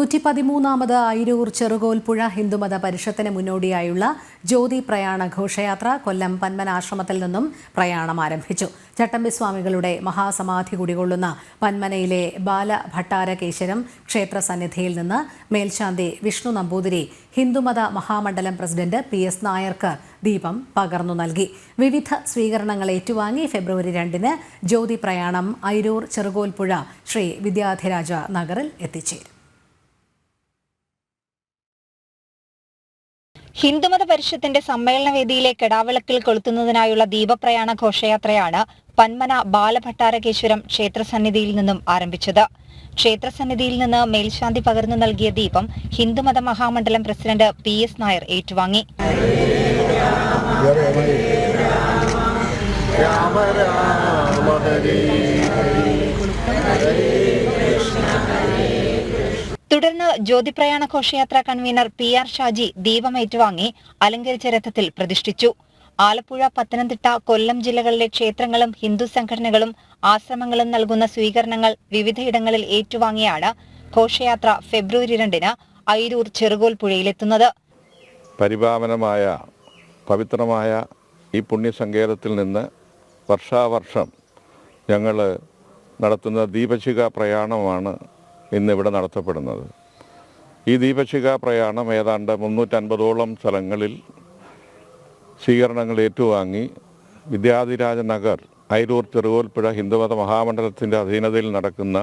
നൂറ്റി പതിമൂന്നാമത് അയിരൂർ ചെറുകോൽപ്പുഴ ഹിന്ദുമത പരിഷത്തിന് മുന്നോടിയായുള്ള ജ്യോതി പ്രയാണ ഘോഷയാത്ര കൊല്ലം പന്മനാശ്രമത്തിൽ നിന്നും പ്രയാണം ആരംഭിച്ചു. ചട്ടമ്പി സ്വാമികളുടെ മഹാസമാധി കുടികൊള്ളുന്ന പന്മനയിലെ ബാലഭട്ടാരകേശ്വരം ക്ഷേത്ര സന്നിധിയിൽ നിന്ന് മേൽശാന്തി വിഷ്ണു നമ്പൂതിരി ഹിന്ദുമത മഹാമണ്ഡലം പ്രസിഡന്റ് പി എസ് നായർക്ക് ദീപം പകർന്നു നൽകി. വിവിധ സ്വീകരണങ്ങൾ ഏറ്റുവാങ്ങി ഫെബ്രുവരി രണ്ടിന് ജ്യോതി പ്രയാണം അയിരൂർ ചെറുകോൽപ്പുഴ ശ്രീ വിദ്യാധിരാജ നഗറിൽ എത്തിച്ചേരും. ഹിന്ദുമത പരിഷത്തിന്റെ സമ്മേളന വേദിയിലെ കെടാവിളക്കിൽ കൊളുത്തുന്നതിനായുള്ള ദീപപ്രയാണ ഘോഷയാത്രയാണ് പന്മന ബാലഭട്ടാരകേശ്വരം ക്ഷേത്രസന്നിധിയിൽ നിന്നും ആരംഭിച്ചത്. ക്ഷേത്രസന്നിധിയിൽ നിന്ന് മേൽശാന്തി പകർന്നു നൽകിയ ദീപം ഹിന്ദുമത മഹാമണ്ഡലം പ്രസിഡന്റ് പി എസ് നായർ ഏറ്റുവാങ്ങി. രാമ രാമ തുടർന്ന് ജ്യോതിപ്രയാണ ഘോഷയാത്ര കൺവീനർ പി ആർ ഷാജി ദീപം ഏറ്റുവാങ്ങി അലങ്കരിച്ച രഥത്തിൽ പ്രതിഷ്ഠിച്ചു. ആലപ്പുഴ പത്തനംതിട്ട കൊല്ലം ജില്ലകളിലെ ക്ഷേത്രങ്ങളും ഹിന്ദു സംഘടനകളും ആശ്രമങ്ങളും നൽകുന്ന സ്വീകരണങ്ങൾ വിവിധയിടങ്ങളിൽ ഏറ്റുവാങ്ങിയാണ് ഘോഷയാത്ര ഫെബ്രുവരി രണ്ടിന് അയിരൂർ ചെറുകോൽ പുഴയിലെത്തുന്നത് പരിപാവനമായ പവിത്രമായ ഈ പുണ്യസങ്കേതത്തിൽ നിന്ന് വർഷാവർഷം ഞങ്ങൾ നടത്തുന്ന ദീപശിഖ പ്രയാണമാണ് ഇന്നിവിടെ നടത്തപ്പെടുന്നത്. ഈ ദീപശിഖ പ്രയാണം ഏതാണ്ട് മുന്നൂറ്റൻപതോളം സ്ഥലങ്ങളിൽ സ്വീകരണങ്ങൾ ഏറ്റുവാങ്ങി. വിദ്യാധിരാജ നഗർ ഐരൂർ ചെറുകോൽപ്പുഴ ഹിന്ദുമത മഹാമണ്ഡലത്തിന്റെ അധീനതയിൽ നടക്കുന്ന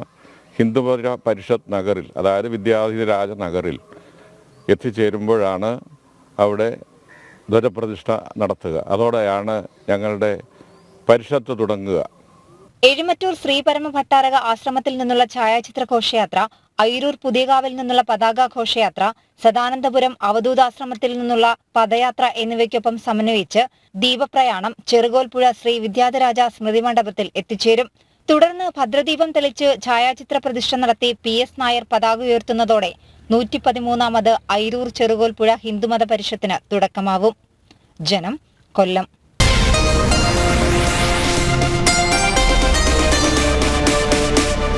ഹിന്ദുമത പരിഷത്ത് നഗറിൽ അതായത് വിദ്യാധിരാജ നഗറിൽ എത്തിച്ചേരുമ്പോഴാണ് അവിടെ ധ്വജപ്രതിഷ്ഠ നടത്തുക. അതോടെയാണ് ഞങ്ങളുടെ പരിഷത്ത് തുടങ്ങുക. എഴുമറ്റൂർ ശ്രീപരമ ഭട്ടാരക ആശ്രമത്തിൽ നിന്നുള്ള ഛായാചിത്ര ഘോഷയാത്ര അയിരൂർ പുതിയകാവിൽ നിന്നുള്ള പതാക ഘോഷയാത്ര സദാനന്ദപുരം അവധൂതാശ്രമത്തിൽ നിന്നുള്ള പദയാത്ര എന്നിവയ്ക്കൊപ്പം സമന്വയിച്ച് ദീപപ്രയാണം ചെറുകോൽപ്പുഴ ശ്രീ വിദ്യാധരാജ സ്മൃതി മണ്ഡപത്തിൽ എത്തിച്ചേരും. തുടർന്ന് ഭദ്രദീപം തെളിച്ച് ഛായാചിത്ര പ്രതിഷ്ഠ നടത്തി പി എസ് നായർ പതാക ഉയർത്തുന്നതോടെ നൂറ്റി പതിമൂന്നാമത് അയിരൂർ ചെറുകോൽപ്പുഴ ഹിന്ദുമത പരിഷത്തിന് തുടക്കമാവും ജനം കൊല്ലം.